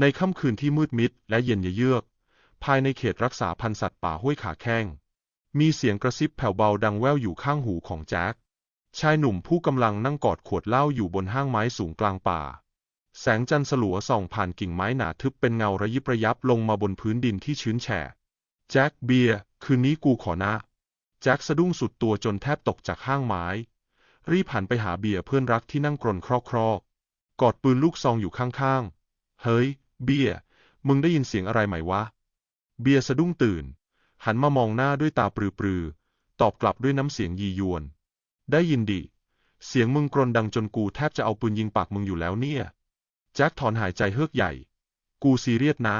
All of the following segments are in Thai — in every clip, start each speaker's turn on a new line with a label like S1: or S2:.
S1: ในค่ำคืนที่มืดมิดและเย็นเยือก ภายในเขตรักษาพันธุ์สัตว์ป่าห้วยขาแข้ง มีเสียงกระซิบแผ่วเบาดังแว่วอยู่ข้างหูของแจ็ค ชายหนุ่มผู้กำลังนั่งกอดขวดเหล้าอยู่บนห้างไม้สูงกลางป่า แสงจันทร์สลัวส่องผ่านกิ่งไม้หนาทึบเป็นเงาระยิบระยับลงมาบนพื้นดินที่ชื้นแฉะ แจ็คเบียร์คืนนี้กูขอนะ แจ็คสะดุ้งสุดตัวจนแทบตกจากห้างไม้ รีบหันไปหาเบียร์เพื่อนรักที่นั่งกรนครอกรอกๆกอดปืนลูกซองอยู่ข้างๆ เฮ้ย เบียร์มึงได้ยินเสียงอะไรไหมวะ เบียร์สะดุ้งตื่น หันมามองหน้าด้วยตาปรือๆ ตอบกลับด้วยน้ำเสียงยียวน ได้ยินดิ เสียงมึงกรนดังจนกูแทบจะเอาปืนยิงปากมึงอยู่แล้วเนี่ย แจ็คถอนหายใจเฮือกใหญ่ กูซีเรียสนะ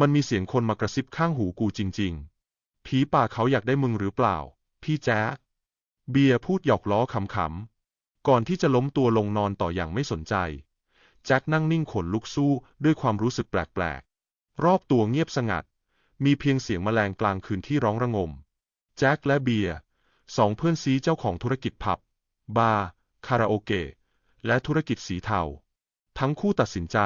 S1: มันมีเสียงคนมากระซิบข้างหูกูจริง ๆ ผีป่าเขาอยากได้มึงหรือเปล่า พี่แจ๊คเบียร์พูดหยอกล้อขำๆ ก่อนที่จะล้มตัวลงนอนต่ออย่างไม่สนใจ แจ็คนั่งนิ่งขนลุกสู้ด้วยความรู้สึกแปลกๆ รอบตัวเงียบสงัด มีเพียงเสียงแมลงกลางคืนที่ร้องระงม แจ็คและเบียร์สองเพื่อนซีเจ้าของธุรกิจผับ บาร์ คาราโอเกะ และธุรกิจสีเทา ทั้งคู่ตัดสินใจ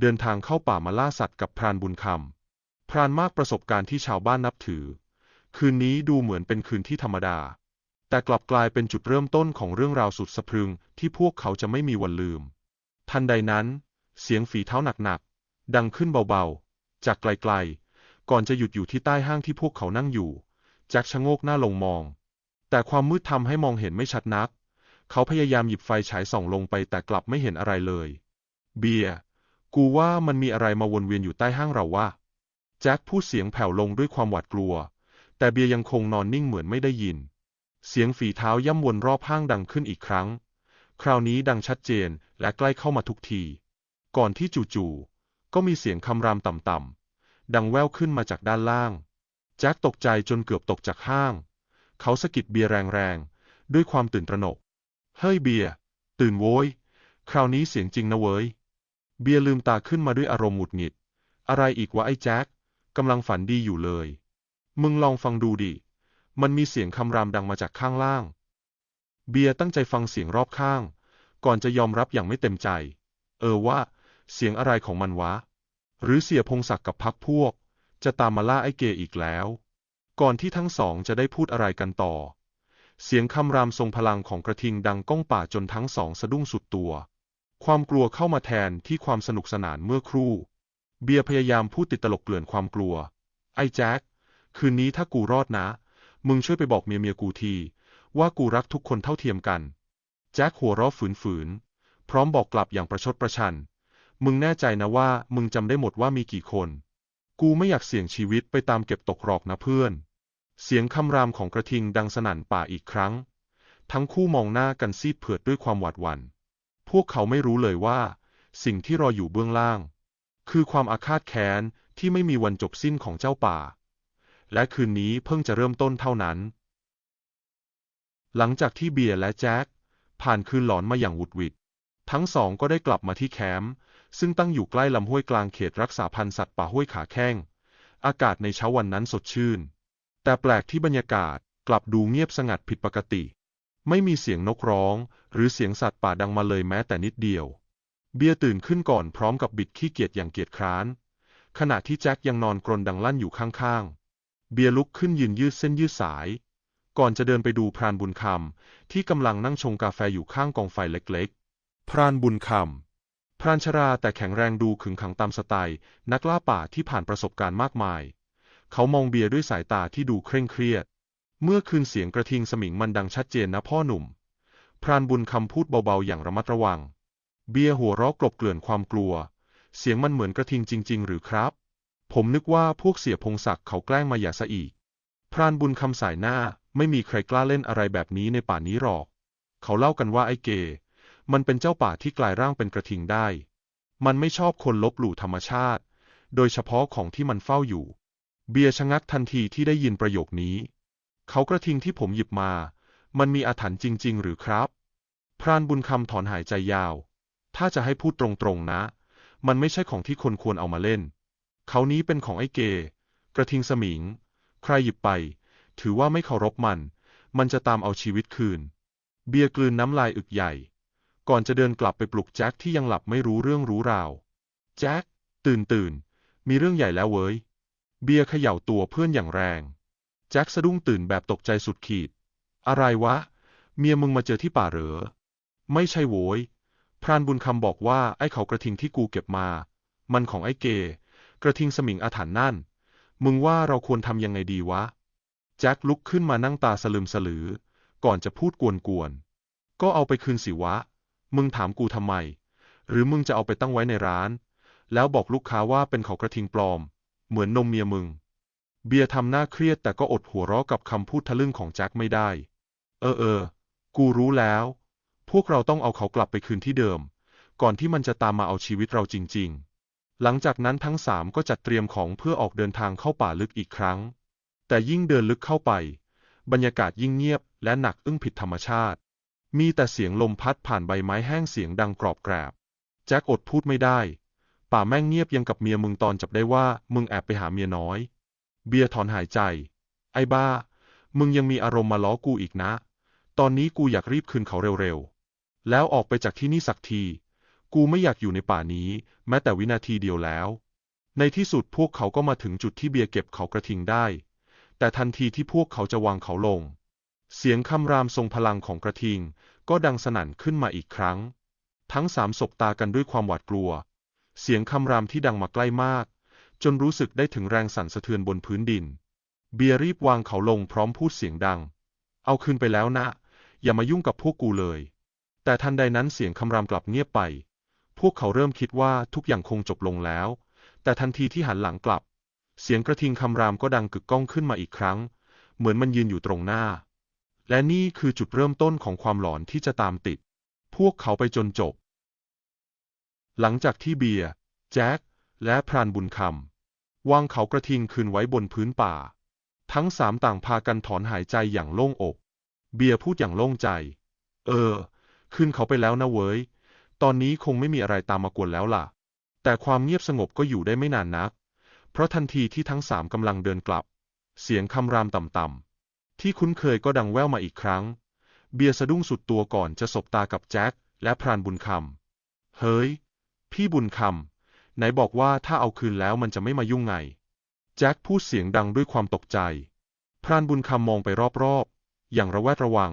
S1: เดินทางเข้าป่ามาล่าสัตว์กับพรานบุญคำ พรานมากประสบการณ์ที่ชาวบ้านนับถือ คืนนี้ดูเหมือนเป็นคืนที่ธรรมดา แต่กลับกลายเป็นจุดเริ่มต้นของเรื่องราวสุดสะพรึงที่พวกเขาจะไม่มีวันลืม ทันใดนั้น เสียงฝีเท้าหนักๆ ดังขึ้นเบาๆ จากไกลๆ ก่อนจะหยุดอยู่ที่ใต้ห้างที่พวกเขานั่งอยู่ แจ็คชะโงกหน้าลงมอง แต่ความมืดทำให้มองเห็นไม่ชัดนัก เขาพยายามหยิบไฟฉายส่องลงไปแต่กลับไม่เห็นอะไรเลย เบียร์กูว่ามันมีอะไรมาวนเวียนอยู่ใต้ห้างเราว่าแจ็คพูดเสียงแผ่วลงด้วยความหวาดกลัว แต่เบียร์ยังคงนอนนิ่งเหมือนไม่ได้ยิน เสียงฝีเท้าย่ำวนรอบห้างดังขึ้นอีกครั้ง คราวนี้ดังชัดเจน และใกล้เข้ามาทุกที ก่อนที่จู่ๆก็มีเสียงคำรามต่ำๆดังแว่วขึ้นมาจากด้านล่าง แจ็คตกใจจนเกือบตกจากห้าง เขาสะกิดเบียร์แรงๆ ด้วยความตื่นตระหนก เฮ้ยเบียร์ตื่นโว้ย คราวนี้เสียงจริงนะเว้ย เบียร์ลืมตาขึ้นมาด้วยอารมณ์หงุดหงิด อะไรอีกวะไอ้แจ็คกำลังฝันดีอยู่เลย มึงลองฟังดูดิ มันมีเสียงคำรามดังมาจากข้างล่าง เบียร์ตั้งใจฟังเสียงรอบข้าง ก่อนจะยอมรับอย่างไม่เต็มใจ เออว่า เสียงอะไรของมันวะ หรือเสียพงศักดิ์กับพักพวก จะตามมาล่าไอ้เกอีกแล้ว ก่อนที่ทั้งสองจะได้พูดอะไรกันต่อ เสียงคำรามทรงพลังของกระทิงดังก้องป่าจนทั้งสองสะดุ้งสุดตัว ความกลัวเข้ามาแทนที่ความสนุกสนานเมื่อครู่ เบียร์พยายามพูดติดตลกเกลื่อนความกลัว ไอ้แจ็คคืนนี้ถ้ากูรอดนะ มึงช่วยไปบอกเมียเมียกูที ว่ากูรักทุกคนเท่าเทียมกัน แจ็คหัวเราะฝืนๆ พร้อมบอกกลับอย่างประชดประชัน มึงแน่ใจนะว่ามึงจำได้หมดว่ามีกี่คน กูไม่อยากเสี่ยงชีวิตไปตามเก็บตกหรอกนะเพื่อน เสียงคำรามของกระทิงดังสนั่นป่าอีกครั้ง ทั้งคู่มองหน้ากันซีดเผือดด้วยความหวาดหวัน่น พวกเขาไม่รู้เลยว่า สิ่งที่รออยู่เบื้องล่าง คือความอาฆาตแค้นที่ไม่มีวันจบสิ้นของเจ้าป่า และคืนนี้เพิ่งจะเริ่มต้นเท่านั้น หลังจากที่เบียร์และแจ็ค ผ่านคืนหลอนมาอย่างหวุดหวิดทั้งสองก็ได้กลับมาที่แคมป์ซึ่งตั้งอยู่ใกล้ลำห้วยกลางเขตรักษาพันธุ์สัตว์ป่าห้วยขาแข้ง อากาศในเช้าวันนั้นสดชื่น แต่แปลกที่บรรยากาศกลับดูเงียบสงัดผิดปกติ ไม่มีเสียงนกร้อง หรือเสียงสัตว์ป่าดังมาเลยแม้แต่นิดเดียว เบียร์ตื่นขึ้นก่อนพร้อมกับบิดขี้เกียจอย่างเกียจคร้าน ขณะที่แจ็คยังนอนกรนดังลั่นอยู่ข้างๆ เบียร์ลุกขึ้นยืนยืดเส้นยืดสาย ก่อนจะเดินไปดูพรานบุญคำที่กำลังนั่งชงกาแฟอยู่ข้างกองไฟเล็กๆ พรานบุญคำพรานชราแต่แข็งแรงดูขึงขังตามสไตล์ นักล่าป่าที่ผ่านประสบการณ์มากมาย เขามองเบียร์ด้วยสายตาที่ดูเคร่งเครียด เมื่อคืนเสียงกระทิงสมิงมันดังชัดเจนนะพ่อหนุ่ม พรานบุญคำพูดเบาๆอย่างระมัดระวัง เบียร์หัวเราะกลบเกลื่อนความกลัว เสียงมันเหมือนกระทิงจริง ๆ หรือครับ ผมนึกว่าพวกเสียพงศักดิ์เขาแกล้งมาอย่าซะอีก พรานบุญคำสายหน้า ไม่มีใครกล้าเล่นอะไรแบบนี้ในป่านี้หรอก เขาเล่ากันว่าไอ้เก มันเป็นเจ้าป่าที่กลายร่างเป็นกระทิงได้ มันไม่ชอบคนลบหลู่ธรรมชาติ โดยเฉพาะของที่มันเฝ้าอยู่ เบียร์ชะงักทันทีที่ได้ยินประโยคนี้ เขากระทิงที่ผมหยิบมา มันมีอาถรรพ์จริง ๆ หรือครับ พรานบุญคำถอนหายใจยาว ถ้าจะให้พูดตรงๆนะ มันไม่ใช่ของที่คนควรเอามาเล่น เขานี้เป็นของไอ้เก กระทิงสมิง ใครหยิบไป ถือว่าไม่เคารพมัน มันจะตามเอาชีวิตคืน เบียร์กลืนน้ำลายอึกใหญ่ ก่อนจะเดินกลับไปปลุกแจ็คที่ยังหลับไม่รู้เรื่องรู้ราว แจ็คตื่นตื่น มีเรื่องใหญ่แล้วเว้ย เบียร์เขย่าตัวเพื่อนอย่างแรง แจ็คสะดุ้งตื่นแบบตกใจสุดขีด อะไรวะ เมียมึงมาเจอที่ป่าเหรอ ไม่ใช่โว้ยพรานบุญคำบอกว่าไอ้เขากระทิงที่กูเก็บมา มันของไอ้เก กระทิงสมิงอาถรรพ์นั่น มึงว่าเราควรทำยังไงดีวะ แจ็คลุกขึ้นมานั่งตาสลึมสลือ ก่อนจะพูดกวนๆ ก็เอาไปคืนสิวะ มึงถามกูทำไม หรือมึงจะเอาไปตั้งไว้ในร้าน แล้วบอกลูกค้าว่าเป็นเขากระทิงปลอม เหมือนนมเมียมึง เบียร์ทำหน้าเครียดแต่ก็อดหัวเราะกับคำพูดทะลึ่งของแจ็คไม่ได้ เออเออ กูรู้แล้ว พวกเราต้องเอาเขากลับไปคืนที่เดิม ก่อนที่มันจะตามมาเอาชีวิตเราจริง ๆ หลังจากนั้นทั้งสามก็จัดเตรียมของเพื่อออกเดินทางเข้าป่าลึกอีกครั้ง แต่ยิ่งเดินลึกเข้าไป บรรยากาศยิ่งเงียบและหนักอึ้งผิดธรรมชาติ มีแต่เสียงลมพัดผ่านใบไม้แห้งเสียงดังกรอบแกรบ แจ็คอดพูดไม่ได้ ป่าแม่งเงียบยังกับเมียมึงตอนจับได้ว่ามึงแอบไปหาเมียน้อย เบียร์ถอนหายใจ ไอ้บ้า มึงยังมีอารมณ์มาล้อกูอีกนะ ตอนนี้กูอยากรีบคืนเขาเร็วๆ แล้วออกไปจากที่นี่สักที กูไม่อยากอยู่ในป่านี้ แม้แต่วินาทีเดียวแล้ว ในที่สุดพวกเขาก็มาถึงจุดที่เบียร์เก็บเขากระทิงได้ แต่ทันทีที่พวกเขาจะวางเขาลง เสียงคำรามทรงพลังของกระทิงก็ดังสนั่นขึ้นมาอีกครั้ง ทั้งสามสบตากันด้วยความหวาดกลัว เสียงคำรามที่ดังมาใกล้มาก จนรู้สึกได้ถึงแรงสั่นสะเทือนบนพื้นดิน เบียร์รีบวางเขาลงพร้อมพูดเสียงดัง เอาคืนไปแล้วนะ อย่ามายุ่งกับพวกกูเลย แต่ทันใดนั้นเสียงคำรามกลับเงียบไป พวกเขาเริ่มคิดว่าทุกอย่างคงจบลงแล้ว แต่ทันทีที่หันหลังกลับ เสียงกระทิงคำรามก็ดังกึกก้องขึ้นมาอีกครั้ง เหมือนมันยืนอยู่ตรงหน้า และนี่คือจุดเริ่มต้นของความหลอนที่จะตามติด พวกเขาไปจนจบ หลังจากที่เบียร์แจ็คและพรานบุญคำวางเขากระทิงคืนไว้บนพื้นป่า ทั้งสามต่างพากันถอนหายใจอย่างโล่งอก เบียร์พูดอย่างโล่งใจ เออคืนเขาไปแล้วนะเว้ย ตอนนี้คงไม่มีอะไรตามมากวนแล้วล่ะ แต่ความเงียบสงบก็อยู่ได้ไม่นานนัก เพราะทันทีที่ทั้งสามกำลังเดินกลับ เสียงคำรามต่ำๆ ที่คุ้นเคยก็ดังแว่วมาอีกครั้ง เบียร์สะดุ้งสุดตัวก่อนจะสบตากับแจ็คและพรานบุญคำ เฮ้ย พี่บุญคำ ไหนบอกว่าถ้าเอาคืนแล้วมันจะไม่มายุ่งไง แจ็คพูดเสียงดังด้วยความตกใจ พรานบุญคำมองไปรอบๆ อย่างระแวดระวัง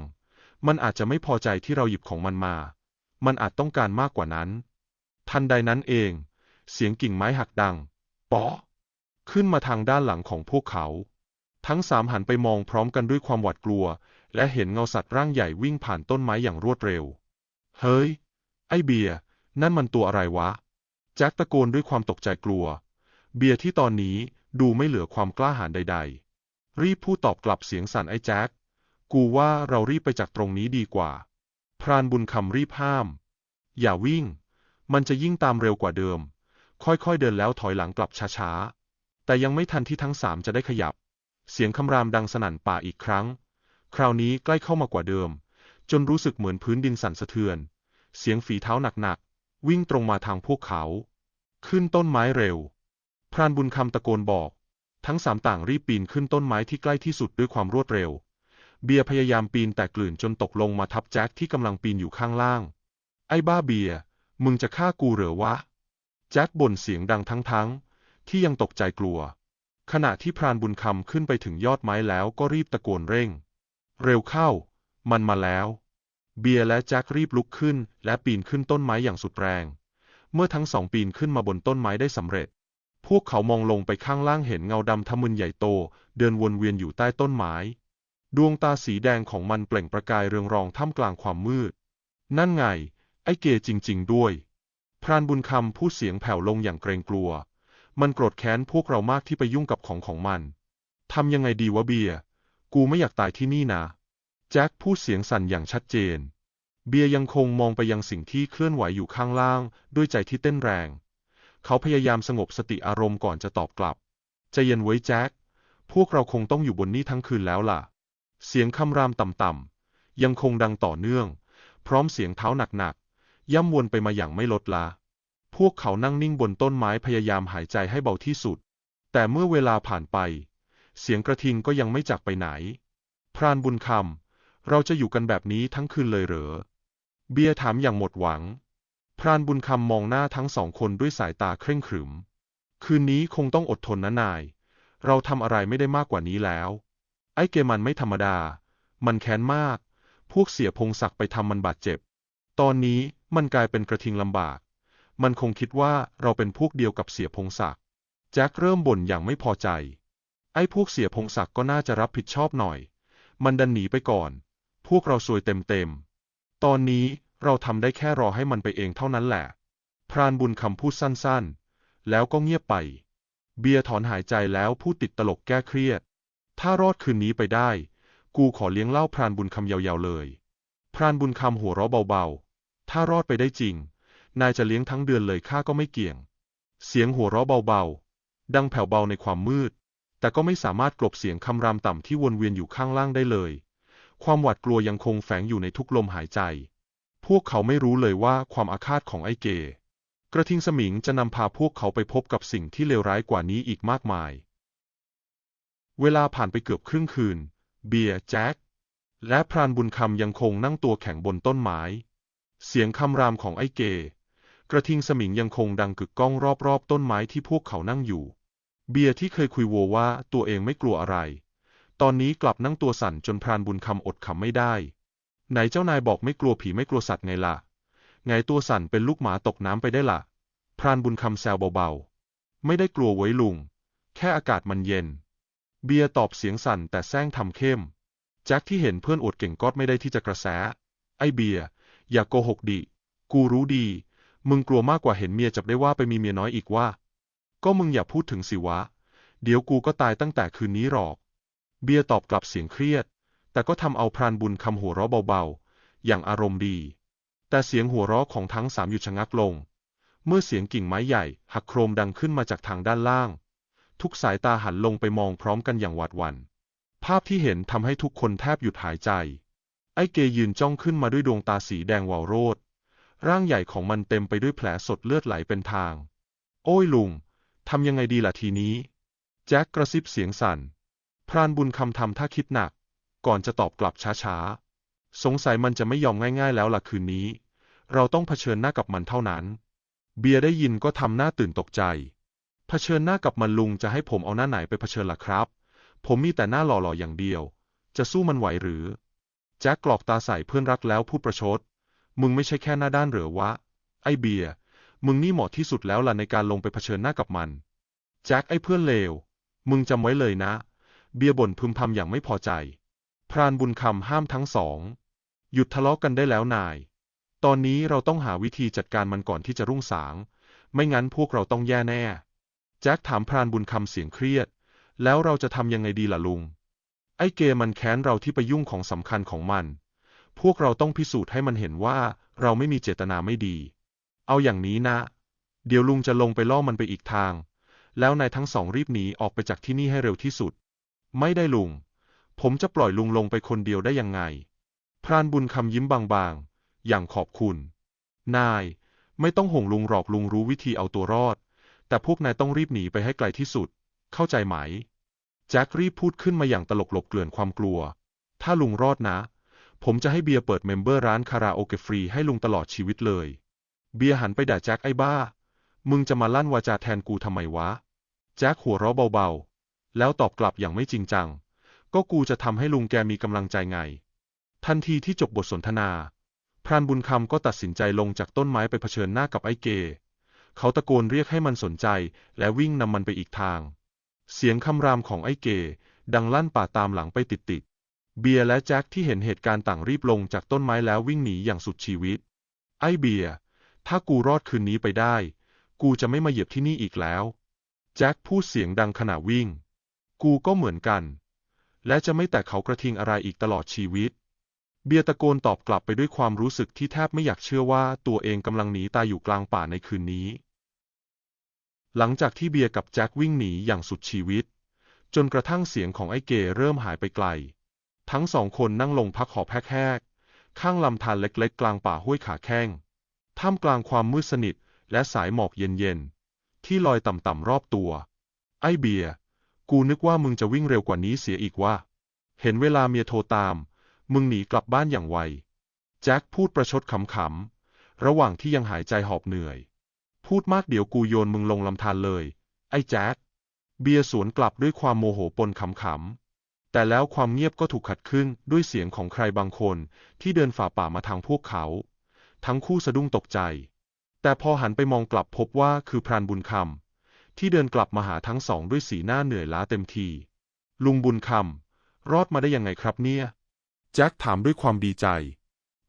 S1: มันอาจจะไม่พอใจที่เราหยิบของมันมา มันอาจต้องการมากกว่านั้น ทันใดนั้นเอง เสียงกิ่งไม้หักดังปอ ขึ้นมาทางด้านหลังของพวกเขา ทั้งสามหันไปมองพร้อมกันด้วยความหวาดกลัว และเห็นเงาสัตว์ร่างใหญ่วิ่งผ่านต้นไม้อย่างรวดเร็ว เฮ้ย ไอเบียร์นั่นมันตัวอะไรวะ แจ็คตะโกนด้วยความตกใจกลัว เบียร์ที่ตอนนี้ดูไม่เหลือความกล้าหาญใด ๆ รีบพูดตอบกลับเสียงสั่นไอ้แจ็ค กูว่าเรารีบไปจากตรงนี้ดีกว่า พรานบุญคำรีบห้าม อย่าวิ่ง มันจะยิ่งตามเร็วกว่าเดิม ค่อยๆเดินแล้วถอยหลังกลับช้าๆ แต่ยังไม่ทันที่ทั้งสามจะได้ขยับ เสียงคำรามดังสนั่นป่าอีกครั้ง คราวนี้ใกล้เข้ามากว่าเดิม จนรู้สึกเหมือนพื้นดินสั่นสะเทือน เสียงฝีเท้าหนักๆ วิ่งตรงมาทางพวกเขา ขึ้นต้นไม้เร็ว พรานบุญคำตะโกนบอก ทั้งสามต่างรีบปีนขึ้นต้นไม้ที่ใกล้ที่สุดด้วยความรวดเร็ว เบียร์พยายามปีนแต่กลื่นจนตกลงมาทับแจ็คที่กำลังปีนอยู่ข้างล่าง ไอ้บ้าเบียร์มึงจะฆ่ากูเหรอวะ แจ็คบ่นเสียงดังทั้งๆ ที่ยังตกใจกลัว ขณะที่พรานบุญคำขึ้นไปถึงยอดไม้แล้วก็รีบตะโกนเร่ง เร็วเข้า มันมาแล้ว เบียร์และแจ็ครีบลุกขึ้น และปีนขึ้นต้นไม้อย่างสุดแรง เมื่อทั้งสองปีนขึ้นมาบนต้นไม้ได้สำเร็จ พวกเขามองลงไปข้างล่างเห็นเงาดำทะมึนใหญ่โต เดินวนเวียนอยู่ใต้ต้นไม้ดวงตาสีแดงของมันเปล่งประกายเรืองรองท่ามกลางความมืด นั่นไง ไอ้เกจริง ๆ ด้วย พรานบุญคำพูดเสียงแผ่วลงอย่างเกรงกลัว มันโกรธแค้นพวกเรามากที่ไปยุ่งกับของของมัน ทำยังไงดีวะเบียร์ กูไม่อยากตายที่นี่นะ แจ็คพูดเสียงสั่นอย่างชัดเจน เบียร์ยังคงมองไปยังสิ่งที่เคลื่อนไหวอยู่ข้างล่าง ด้วยใจที่เต้นแรง เขาพยายามสงบสติอารมณ์ก่อนจะตอบกลับ ใจเย็นไว้แจ็ค พวกเราคงต้องอยู่บนนี้ทั้งคืนแล้วล่ะ เสียงคำรามต่ำๆ ยังคงดังต่อเนื่อง พร้อมเสียงเท้าหนักๆ ย่ำวนไปมาอย่างไม่ลดละ พวกเขานั่งนิ่งบนต้นไม้พยายามหายใจให้เบาที่สุด แต่เมื่อเวลาผ่านไป เสียงกระทิงก็ยังไม่จากไปไหน พรานบุญคำ เราจะอยู่กันแบบนี้ทั้งคืนเลยเหรอ เบียร์ถามอย่างหมดหวัง พรานบุญคำมองหน้าทั้งสองคนด้วยสายตาเคร่งขรึม คืนนี้คงต้องอดทนนะนาย เราทำอะไรไม่ได้มากกว่านี้แล้ว ไอ้เกมันไม่ธรรมดา มันแค้นมาก พวกเสียพงศักดิ์ไปทำมันบาดเจ็บ ตอนนี้มันกลายเป็นกระทิงลำบาก มันคงคิดว่าเราเป็นพวกเดียวกับเสียพงศักดิ์แจ็คเริ่มบ่นอย่างไม่พอใจ ไอ้พวกเสียพงศักดิ์ก็น่าจะรับผิดชอบหน่อย มันดันหนีไปก่อน พวกเราซวยเต็มๆ ตอนนี้เราทำได้แค่รอให้มันไปเองเท่านั้นแหละ พรานบุญคำพูดสั้นๆ แล้วก็เงียบไป เบียร์ถอนหายใจแล้วพูดติดตลกแก้เครียด ถ้ารอดคืนนี้ไปได้ กูขอเลี้ยงเหล้าพรานบุญคำยาวๆเลย พรานบุญคำหัวเราะเบาๆ ถ้ารอดไปได้จริง นายจะเลี้ยงทั้งเดือนเลยข้าก็ไม่เกี่ยง เสียงหัวเราะเบาๆ ดังแผ่วเบาในความมืด แต่ก็ไม่สามารถกลบเสียงคำรามต่ำที่วนเวียนอยู่ข้างล่างได้เลย ความหวาดกลัวยังคงแฝงอยู่ในทุกลมหายใจ พวกเขาไม่รู้เลยว่าความอาฆาตของไอ้เก กระทิงสมิงจะนำพาพวกเขาไปพบกับสิ่งที่เลวร้ายกว่านี้อีกมากมาย เวลาผ่านไปเกือบครึ่งคืน เบียร์แจ็คและพรานบุญคำยังคงนั่งตัวแข็งบนต้นไม้ เสียงคำรามของไอ้เก กระทิงสมิงยังคงดังกึกก้องรอบๆ ต้นไม้ที่พวกเขานั่งอยู่ เบียร์ที่เคยคุยโวว่าตัวเองไม่กลัวอะไร ตอนนี้กลับนั่งตัวสั่นจนพรานบุญคำอดขำไม่ได้ ไหนเจ้านายบอกไม่กลัวผีไม่กลัวสัตว์ไงล่ะ ไงตัวสั่นเป็นลูกหมาตกน้ำไปได้ล่ะ พรานบุญคำแซวเบาๆ ไม่ได้กลัวไว้ลุง แค่อากาศมันเย็น เบียร์ตอบเสียงสั่นแต่แซงทำเข้ม แจ็คที่เห็นเพื่อนอดเก่งก็ไม่ได้ที่จะกระแส ไอ้เบียร์อย่าโกหกดิ กูรู้ดี มึงกลัวมากกว่าเห็นเมียจับได้ว่าไปมีเมียน้อยอีกว่า ก็มึงอย่าพูดถึงสิวะ เดี๋ยวกูก็ตายตั้งแต่คืนนี้หรอก เบียร์ตอบกลับเสียงเครียด แต่ก็ทำเอาพรานบุญคำหัวเราะเบาๆ อย่างอารมณ์ดี แต่เสียงหัวเราะของทั้งสามหยุดชะงักลง เมื่อเสียงกิ่งไม้ใหญ่ หักโครมดังขึ้นมาจากทางด้านล่าง ทุกสายตาหันลงไปมองพร้อมกันอย่างหวาดหวัน่น ภาพที่เห็นทำให้ทุกคนแทบหยุดหายใจ ไอ้เกยืนจ้องขึ้นมาด้วยดวงตาสีแดงวาวโรด ร่างใหญ่ของมันเต็มไปด้วยแผลสดเลือดไหลเป็นทาง โอ้ยลุง ทำยังไงดีล่ะทีนี้ แจ็คกระซิบเสียงสั่น พรานบุญคำทำท่าคิดหนัก ก่อนจะตอบกลับช้าๆ สงสัยมันจะไม่ยอมง่ายๆแล้วล่ะคืนนี้ เราต้องเผชิญหน้ากับมันเท่านั้น เบียร์ได้ยินก็ทำหน้าตื่นตกใจ เผชิญหน้ากับมันลุงจะให้ผมเอาหน้าไหนไปเผชิญล่ะครับ ผมมีแต่หน้าหล่อๆอย่างเดียว จะสู้มันไหวหรือ แจ็คกรอกตาใส่เพื่อนรักแล้วพูดประชด มึงไม่ใช่แค่หน้าด้านเหรือวะ ไอเบียร์ มึงนี่เหมาะที่สุดแล้วล่ะในการลงไปเผชิญหน้ากับมัน แจ็คไอ้เพื่อนเลว มึงจำไว้เลยนะ เบียร์บ่นพึมพำอย่างไม่พอใจ พรานบุญคำห้ามทั้งสอง หยุดทะเลาะกันได้แล้วนาย ตอนนี้เราต้องหาวิธีจัดการมันก่อนที่จะรุ่งสาง ไม่งั้นพวกเราต้องแย่แน่ แจ็คถามพรานบุญคำเสียงเครียด แล้วเราจะทำยังไงดีล่ะลุง ไอ้เกมันแค้นเราที่ไปยุ่งของสำคัญของมัน พวกเราต้องพิสูจน์ให้มันเห็นว่าเราไม่มีเจตนาไม่ดี เอาอย่างนี้นะ เดี๋ยวลุงจะลงไปล่อมันไปอีกทาง แล้วนายทั้งสองรีบหนีออกไปจากที่นี่ให้เร็วที่สุด ไม่ได้ลุง ผมจะปล่อยลุงลงไปคนเดียวได้ยังไง พรานบุญคำยิ้มบางๆ อย่างขอบคุณ นาย ไม่ต้องห่วงลุงหรอกลุงรู้วิธีเอาตัวรอด แต่พวกนายต้องรีบหนีไปให้ไกลที่สุด เข้าใจไหม แจ็ครีบพูดขึ้นมาอย่างตลกหลบเกลื่อนความกลัว ถ้าลุงรอดนะ ผมจะให้เบียร์เปิดเมมเบอร์ร้านคาราโอเกะฟรีให้ลุงตลอดชีวิตเลย เบียร์หันไปด่าแจ็คไอ้บ้า มึงจะมาลั่นวาจาแทนกูทำไมวะ แจ็คหัวเราะเบาๆ แล้วตอบกลับอย่างไม่จริงจัง ก็กูจะทำให้ลุงแกมีกำลังใจไง ทันทีที่จบบทสนทนา พรานบุญคำก็ตัดสินใจลงจากต้นไม้ไปเผชิญหน้ากับไอ้เก เขาตะโกนเรียกให้มันสนใจ และวิ่งนำมันไปอีกทาง เสียงคำรามของไอ้เก ดังลั่นป่าตามหลังไปติด เบียร์และแจ็คที่เห็นเหตุการณ์ต่างรีบลงจากต้นไม้แล้ววิ่งหนีอย่างสุดชีวิต ไอ้เบียร์ ถ้ากูรอดคืนนี้ไปได้ กูจะไม่มาเหยียบที่นี่อีกแล้ว แจ็คพูดเสียงดังขณะวิ่ง กูก็เหมือนกัน และจะไม่แตะเขากระทิงอะไรอีกตลอดชีวิต เบียร์ตะโกนตอบกลับไปด้วยความรู้สึกที่แทบไม่อยากเชื่อว่าตัวเองกำลังหนีตายอยู่กลางป่าในคืนนี้ หลังจากที่เบียร์กับแจ็ควิ่งหนีอย่างสุดชีวิต จนกระทั่งเสียงของไอ้เกเริ่มหายไปไกล ทั้งสองคนนั่งลงพักหอบแหกๆข้างลำธารเล็กๆ กลางป่าห้วยขาแข้ง ท่ามกลางความมืดสนิทและสายหมอกเย็นๆ ที่ลอยต่ำๆรอบตัว ไอเบียร์ กูนึกว่ามึงจะวิ่งเร็วกว่านี้เสียอีกว่า เห็นเวลาเมียโทรตาม มึงหนีกลับบ้านอย่างไว แจ็คพูดประชดขำๆ ระหว่างที่ยังหายใจหอบเหนื่อย พูดมากเดี๋ยวกูโยนมึงลงลำธารเลย ไอ้แจ็ค เบียร์สวนกลับด้วยความโมโหปนขำๆ แต่แล้วความเงียบก็ถูกขัดขึ้นด้วยเสียงของใครบางคนที่เดินฝ่าป่ามาทางพวกเขา ทั้งคู่สะดุ้งตกใจ แต่พอหันไปมองกลับพบว่าคือพรานบุญคำที่เดินกลับมาหาทั้งสองด้วยสีหน้าเหนื่อยล้าเต็มที ลุงบุญคำรอดมาได้ยังไงครับเนี่ย แจ็คถามด้วยความดีใจ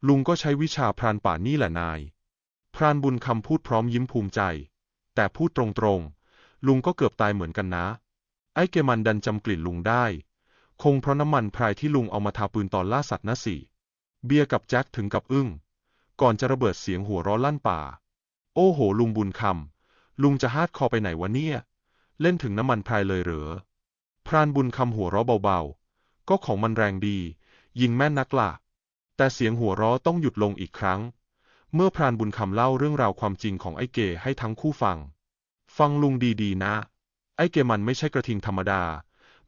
S1: ลุงก็ใช้วิชาพรานป่านี่แหละนาย พรานบุญคำพูดพร้อมยิ้มภูมิใจ แต่พูดตรงๆ ลุงก็เกือบตายเหมือนกันนะ ไอ้เกมันดันจำกลิ่นลุงได้ คงเพราะน้ำมันพรายที่ลุงเอามาทาปืนตอนล่าสัตว์นะสิเบียร์กับแจ็คถึงกับอึ้ง ก่อนจะระเบิดเสียงหัวเราะลั่นป่า โอ้โห ลุงบุญคำ ลุงจะฮาดคอไปไหนวะเนี่ย เล่นถึงน้ำมันพรายเลยเหรอ พรานบุญคำหัวเราะเบาๆ ก็ของมันแรงดี ยิงแม่นนักล่ะ แต่เสียงหัวเราะต้องหยุดลงอีกครั้ง เมื่อพรานบุญคำเล่าเรื่องราวความจริงของไอ้เกให้ทั้งคู่ฟัง ฟังลุงดีๆนะ ไอ้เกมันไม่ใช่กระทิงธรรมดา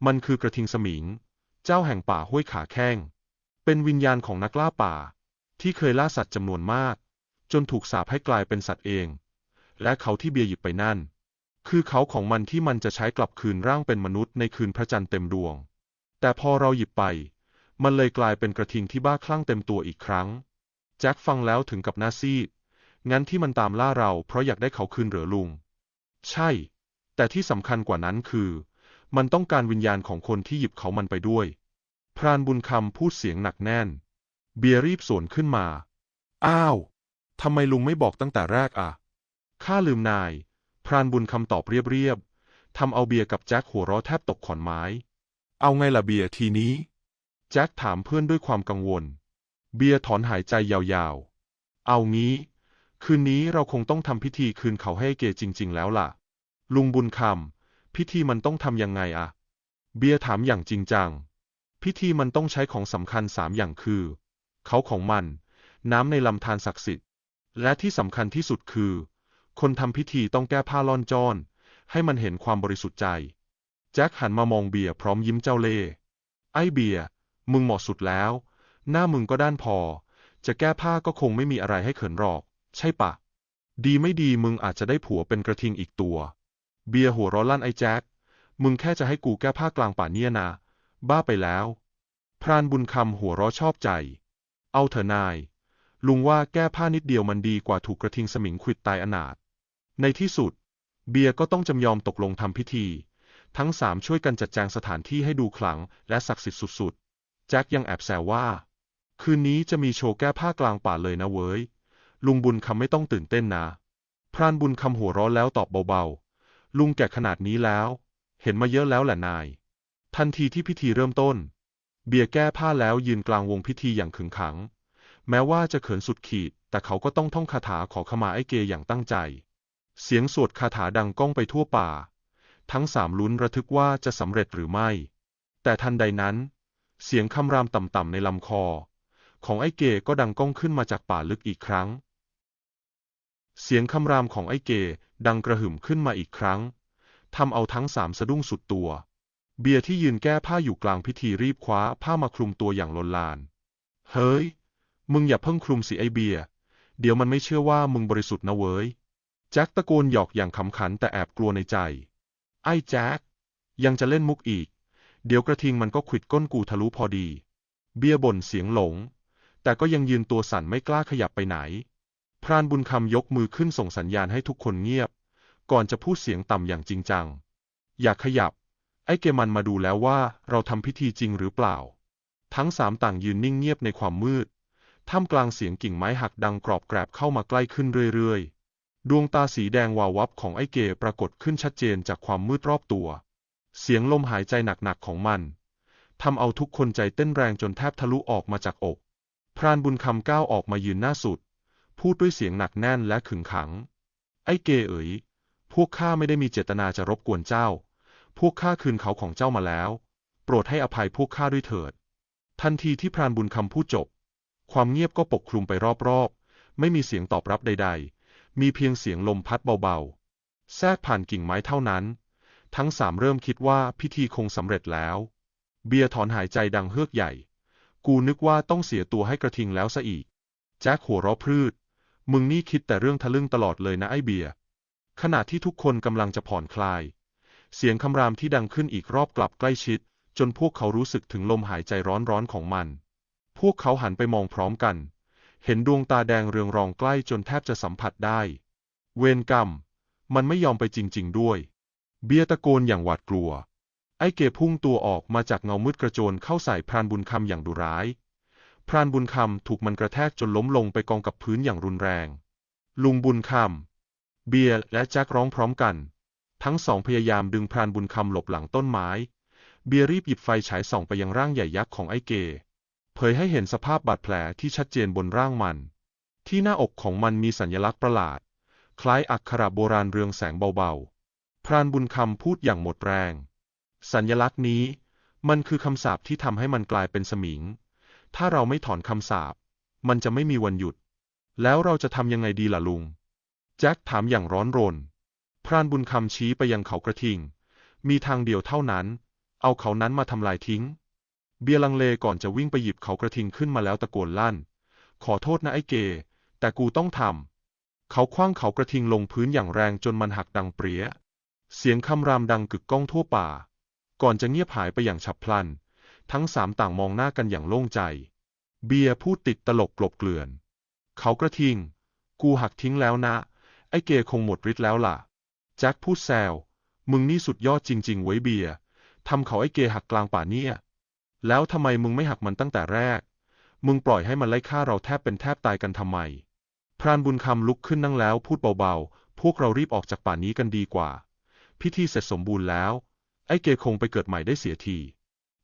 S1: มันคือกระทิงสมิง เจ้าแห่งป่าห้วยขาแข้ง เป็นวิญญาณของนักล่าป่า ที่เคยล่าสัตว์จำนวนมาก จนถูกสาปให้กลายเป็นสัตว์เอง และเขาที่เบียร์หยิบไปนั่น คือเขาของมันที่มันจะใช้กลับคืนร่างเป็นมนุษย์ในคืนพระจันทร์เต็มดวง แต่พอเราหยิบไป มันเลยกลายเป็นกระทิงที่บ้าคลั่งเต็มตัวอีกครั้ง แจ็คฟังแล้วถึงกับหน้าซีด งั้นที่มันตามล่าเราเพราะอยากได้เขาคืนเหรือลุง ใช่ แต่ที่สำคัญกว่านั้นคือ มันต้องการวิญญาณของคนที่หยิบเขามันไปด้วย พรานบุญคำพูดเสียงหนักแน่น เบียรีบสวนขึ้นมา อ้าว ทำไมลุงไม่บอกตั้งแต่แรกอะ ข้าลืมนาย พรานบุญคำตอบเรียบๆ ทำเอาเบียร์กับแจ็คหัวเราะแทบตกขอนไม้ เอาไงล่ะเบียร์ทีนี้ แจ็คถามเพื่อนด้วยความกังวล เบียร์ถอนหายใจยาวๆ เอางี้ คืนนี้เราคงต้องทำพิธีคืนเขาให้เกจริง ๆ แล้วล่ะ ลุงบุญคำ พิธีมันต้องทำยังไงอะเบียร์ถามอย่างจริงจัง พิธีมันต้องใช้ของสำคัญสามอย่างคือ เขาของมัน น้ำในลำธารศักดิ์สิทธิ์ และที่สำคัญที่สุดคือ คนทำพิธีต้องแก้ผ้าล่อนจ้อน ให้มันเห็นความบริสุทธิ์ใจ แจ็คหันมามองเบียร์พร้อมยิ้มเจ้าเล่ห์ไอ้เบียร์มึงเหมาะสุดแล้ว หน้ามึงก็ด้านพอ จะแก้ผ้าก็คงไม่มีอะไรให้เขินหรอก ใช่ปะ ดีไม่ดีมึงอาจจะได้ผัวเป็นกระทิงอีกตัว เบียร์หัวร้อลั่นไอ้แจ็ค มึงแค่จะให้กูแก้ผ้ากลางป่าเนี่ยนะ บ้าไปแล้ว พรานบุญคำหัวเราะชอบใจ เอาเถอะนาย ลุงว่าแก้ผ้านิดเดียวมันดีกว่าถูกกระทิงสมิงขิดตายอนาถ ในที่สุด เบียร์ก็ต้องจำยอมตกลงทำพิธี ทั้งสามช่วยกันจัดแจงสถานที่ให้ดูขลังและศักดิ์สิทธิ์สุดๆ แจ็คยังแอบแซวว่า คืนนี้จะมีโชว์แก้ผ้ากลางป่าเลยนะเว้ย ลุงบุญคำไม่ต้องตื่นเต้นนะ พรานบุญคำหัวเร้อนแล้วตอบเบาๆ ลุงแก่ขนาดนี้แล้ว เห็นมาเยอะแล้วแหละนาย ทันทีที่พิธีเริ่มต้น เบียร์แก้ผ้าแล้วยืนกลางวงพิธีอย่างขึงขัง แม้ว่าจะเขินสุดขีด แต่เขาก็ต้องท่องคาถาขอขมาไอ้เกอย่างตั้งใจ เสียงสวดคาถาดังก้องไปทั่วป่า ทั้งสามลุ้นระทึกว่าจะสำเร็จหรือไม่ แต่ทันใดนั้น เสียงคำรามต่ำๆในลำคอ ของไอ้เกก็ดังก้องขึ้นมาจากป่าลึกอีกครั้งเสียงคำรามของไอ้เก ดังกระหึ่มขึ้นมาอีกครั้งทำเอาทั้งสามสะดุ้งสุดตัว เบียร์ที่ยืนแก้ผ้าอยู่กลางพิธีรีบคว้าผ้ามาคลุมตัวอย่างลนลาน เฮ้ย มึงอย่าเพิ่งคลุมสิไอเบียร์เดี๋ยวมันไม่เชื่อว่ามึงบริสุทธิ์นะเว้ย แจ็คตะโกนหยอกอย่างขำขันแต่แอบกลัวในใจ ไอ้แจ็ค ยังจะเล่นมุกอีก เดี๋ยวกระทิงมันก็ขิดก้นกูทะลุพอดี เบียร์บ่นเสียงหลง แต่ก็ยังยืนตัวสั่นไม่กล้าขยับไปไหน รานบุญคำยกมือขึ้นส่งสัญญาณให้ทุกคนเงียบ ก่อนจะพูดเสียงต่ำอย่างจริงจัง อย่าขยับ ไอ้เกมันมาดูแล้วว่าเราทำพิธีจริงหรือเปล่า ทั้งสามต่างยืนนิ่งเงียบในความมืด ท่ามกลางเสียงกิ่งไม้หักดังกรอบแกรบเข้ามาใกล้ขึ้นเรื่อยๆ ดวงตาสีแดงวาววับของไอ้เกปรากฏขึ้นชัดเจนจากความมืดรอบตัว เสียงลมหายใจหนักๆของมันทำเอาทุกคนใจเต้นแรงจนแทบทะลุออกมาจากอก พรานบุญคำก้าวออกมายืนหน้าสุด พูดด้วยเสียงหนักแน่นและขึงขัง ไอ้เกเอ๋ย พวกข้าไม่ได้มีเจตนาจะรบกวนเจ้า พวกข้าคืนเขาของเจ้ามาแล้ว โปรดให้อภัยพวกข้าด้วยเถิด ทันทีที่พรานบุญคำพูดจบ ความเงียบก็ปกคลุมไปรอบๆ ไม่มีเสียงตอบรับใด ๆ มีเพียงเสียงลมพัดเบาๆ แทรกผ่านกิ่งไม้เท่านั้น ทั้งสามเริ่มคิดว่าพิธีคงสำเร็จแล้ว เบียร์ถอนหายใจดังเฮือกใหญ่ กูนึกว่าต้องเสียตัวให้กระทิงแล้วซะอีกแจ็คหัวเราะพรืด มึงนี่คิดแต่เรื่องทะลึ่งตลอดเลยนะไอเบียร์ ขณะที่ทุกคนกำลังจะผ่อนคลาย เสียงคำรามที่ดังขึ้นอีกรอบกลับใกล้ชิด จนพวกเขารู้สึกถึงลมหายใจร้อนๆของมัน พวกเขาหันไปมองพร้อมกัน เห็นดวงตาแดงเรืองรองใกล้จนแทบจะสัมผัสได้ เวรกรรม มันไม่ยอมไปจริง ๆ ด้วย เบียตะโกนอย่างหวาดกลัว ไอเกพุ่งตัวออกมาจากเงามืดกระโจนเข้าใส่พรานบุญคำอย่างดุร้าย พรานบุญคำถูกมันกระแทกจนล้มลงไปกองกับพื้นอย่างรุนแรง ลุงบุญคำ เบียร์และแจ็คร้องพร้อมกัน ทั้งสองพยายามดึงพรานบุญคำหลบหลังต้นไม้ เบียร์รีบหยิบไฟฉายส่องไปยังร่างใหญ่ยักษ์ของไอ้เก เผยให้เห็นสภาพบาดแผลที่ชัดเจนบนร่างมัน ที่หน้าอกของมันมีสัญลักษณ์ประหลาด คล้ายอักขระโบราณเรืองแสงเบาๆ พรานบุญคำพูดอย่างหมดแรง สัญลักษณ์นี้ มันคือคำสาปที่ทำให้มันกลายเป็นสมิง ถ้าเราไม่ถอนคำสาป มันจะไม่มีวันหยุด แล้วเราจะทำยังไงดีล่ะลุง แจ็คถามอย่างร้อนรน พรานบุญคำชี้ไปยังเขากระทิง มีทางเดียวเท่านั้น เอาเขานั้นมาทำลายทิ้ง เบียร์ลังเลก่อนจะวิ่งไปหยิบเขากระทิงขึ้นมาแล้วตะโกนลั่น ขอโทษนะไอ้เก แต่กูต้องทำ เขาคว้างเขากระทิงลงพื้นอย่างแรงจนมันหักดังเปรี้ย เสียงคำรามดังกึกก้องทั่วป่า ก่อนจะเงียบหายไปอย่างฉับพลัน ทั้งสามต่างมองหน้ากันอย่างโล่งใจ เบียร์พูดติดตลกกลบเกลื่อน เขากระทิง กูหักทิ้งแล้วนะ ไอ้เกคงหมดฤทธิ์แล้วล่ะ แจ็คพูดแซว มึงนี่สุดยอดจริง ๆ ไว้เบียร์ทำเขาไอ้เกหักกลางป่าเนี่ย แล้วทำไมมึงไม่หักมันตั้งแต่แรก มึงปล่อยให้มันไล่ฆ่าเราแทบเป็นแทบตายกันทำไม พรานบุญคำลุกขึ้นนั่งแล้วพูดเบาๆ พวกเรารีบออกจากป่านี้กันดีกว่า พิธีเสร็จสมบูรณ์แล้ว ไอ้เกคงไปเกิดใหม่ได้เสียที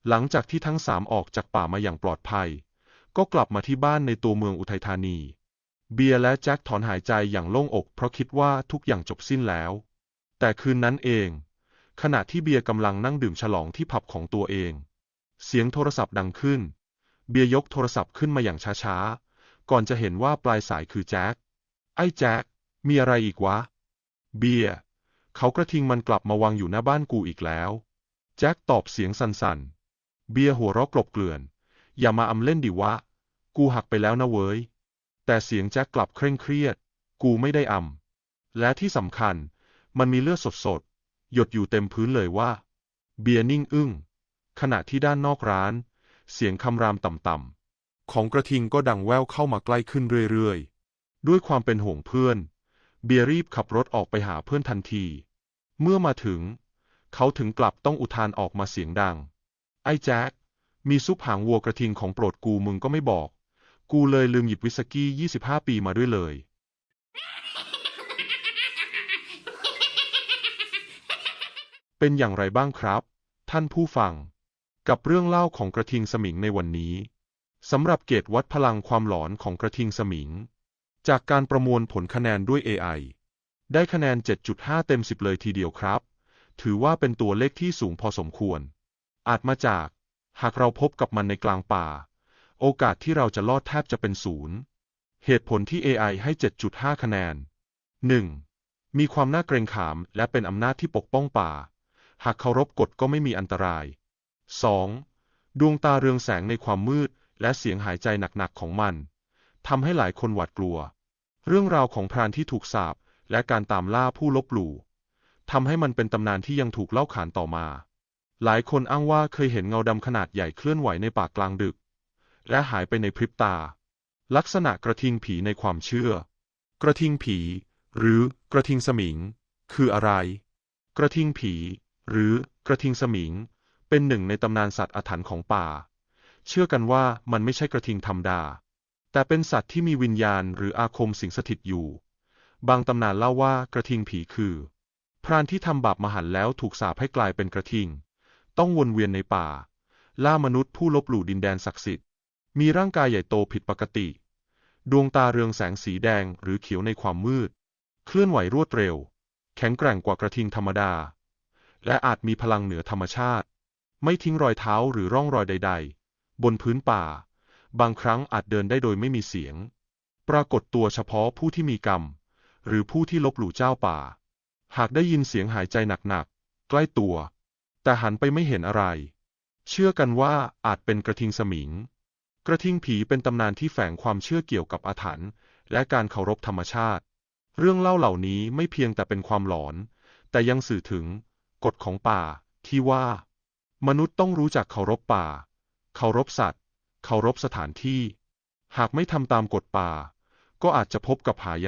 S1: หลังจากที่ทั้งสามออกจากป่ามาอย่างปลอดภัย ก็กลับมาที่บ้านในตัวเมืองอุทัยธานี เบียร์และแจ็คถอนหายใจอย่างโล่งอก เพราะคิดว่าทุกอย่างจบสิ้นแล้ว แต่คืนนั้นเอง ขณะที่เบียร์กำลังนั่งดื่มฉลองที่ผับของตัวเอง เสียงโทรศัพท์ดังขึ้น เบียร์ยกโทรศัพท์ขึ้นมาอย่างช้าๆ ก่อนจะเห็นว่าปลายสายคือแจ็ค ไอ้แจ็ค มีอะไรอีกวะ เบียร์ เขากระทิงมันกลับมาวางอยู่หน้าบ้านกูอีกแล้ว แจ็คตอบเสียงสั่นๆ เบียร์หัวเราะกลบเกลื่อน อย่ามาอำเล่นดิวะ กูหักไปแล้วนะเว้ย แต่เสียงแจ็คกลับเคร่งเครียด กูไม่ได้อำและที่สำคัญ มันมีเลือดสดๆ หยดอยู่เต็มพื้นเลยว่า เบียร์นิ่งอึ้ง ขณะที่ด้านนอกร้าน เสียงคำรามต่ำๆ ของกระทิงก็ดังแว่วเข้ามาใกล้ขึ้นเรื่อยๆ ด้วยความเป็นห่วงเพื่อน เบียร์รีบขับรถออกไปหาเพื่อนทันที เมื่อมาถึง เขาถึงกลับต้องอุทานออกมาเสียงดัง ไอ้แจ็ค มีซุปหางวัวกระทิงของโปรดกูมึงก็ไม่บอก กูเลยลืมหยิบวิสกี้ 25 ปีมาด้วยเลย เป็นอย่างไรบ้างครับ ท่านผู้ฟัง กับเรื่องเล่าของกระทิงสมิงในวันนี้สำหรับเกตวัดพลังความหลอนของกระทิงสมิง จากการประมวลผลคะแนนด้วย AI ได้คะแนน 7.5 เต็ม 10 เลยทีเดียวครับ ถือว่าเป็นตัวเลขที่สูงพอสมควร อาจมาจาก หากเราพบกับมันในกลางป่า โอกาสที่เราจะรอดแทบจะเป็นศูนย์ เหตุผลที่ AI ให้ 7.5 คะแนน 1. มีความน่าเกรงขามและเป็นอำนาจที่ปกป้องป่า หากเคารพกฎก็ไม่มีอันตราย 2. ดวงตาเรืองแสงในความมืดและเสียงหายใจหนักๆของมันทำให้หลายคนหวาดกลัว เรื่องราวของพรานที่ถูกสาปและการตามล่าผู้ลบหลู่ทำให้มันเป็นตำนานที่ยังถูกเล่าขานต่อมา หลายคนอ้างว่าเคยเห็นเงาดำขนาดใหญ่เคลื่อนไหวในป่ากลางดึก และหายไปในพริบตา ลักษณะกระทิงผีในความเชื่อ กระทิงผี หรือกระทิงสมิง คืออะไร กระทิงผี หรือกระทิงสมิง เป็นหนึ่งในตำนานสัตว์อาถรรพ์ของป่า เชื่อกันว่ามันไม่ใช่กระทิงธรรมดา แต่เป็นสัตว์ที่มีวิญญาณหรืออาคมสิงสถิตอยู่ บางตำนานเล่าว่ากระทิงผีคือ พรานที่ทำบาปมหันต์แล้วถูกสาปให้กลายเป็นกระทิง ต้องวนเวียนในป่า ล่ามนุษย์ผู้ลบหลู่ดินแดนศักดิ์สิทธิ์ มีร่างกายใหญ่โตผิดปกติ ดวงตาเรืองแสงสีแดงหรือเขียวในความมืด เคลื่อนไหวรวดเร็ว แข็งแกร่งกว่ากระทิงธรรมดา และอาจมีพลังเหนือธรรมชาติ ไม่ทิ้งรอยเท้าหรือร่องรอยใด ๆ บนพื้นป่า บางครั้งอาจเดินได้โดยไม่มีเสียง ปรากฏตัวเฉพาะผู้ที่มีกรรม หรือผู้ที่ลบหลู่เจ้าป่า หากได้ยินเสียงหายใจหนักๆใกล้ตัว แต่หันไปไม่เห็นอะไร เชื่อกันว่าอาจเป็นกระทิงสมิง กระทิงผีเป็นตำนานที่แฝงความเชื่อเกี่ยวกับอาถรรพ์และการเคารพธรรมชาติ เรื่องเล่าเหล่านี้ไม่เพียงแต่เป็นความหลอน แต่ยังสื่อถึงกฎของป่าที่ว่า มนุษย์ต้องรู้จักเคารพป่า เคารพสัตว์ เคารพสถานที่ หากไม่ทำตามกฎป่า ก็อาจจะพบกับหายนะ